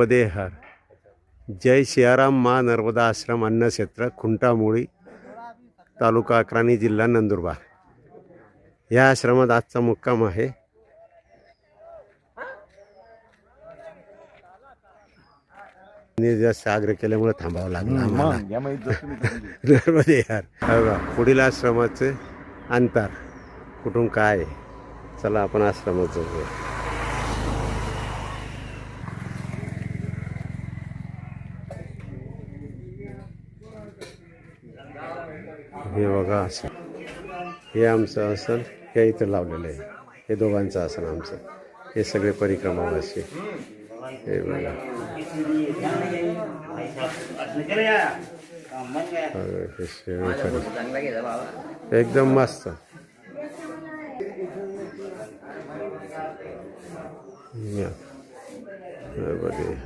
पदेहर जय सियाराम मा नर्मदा आश्रम अन्नक्षेत्र खुंटामुळी तालुका अक्राणी जिल्हा नंदुरबार। या आश्रमात आजचा मुक्काम आहे। जास्त आग्रह केल्यामुळे थांबावं लागलं यार हे पुढील आश्रमाचं अंतर कुठून काय? चला आपण आश्रमात जाऊया। हे बघा असं. हे आमचं आसन, हे इथं लावलेलं आहे. हे दोघांचं आसन आमचं. हे सगळे परिक्रमावासी. हे बघा. एकदम मस्त. बघे.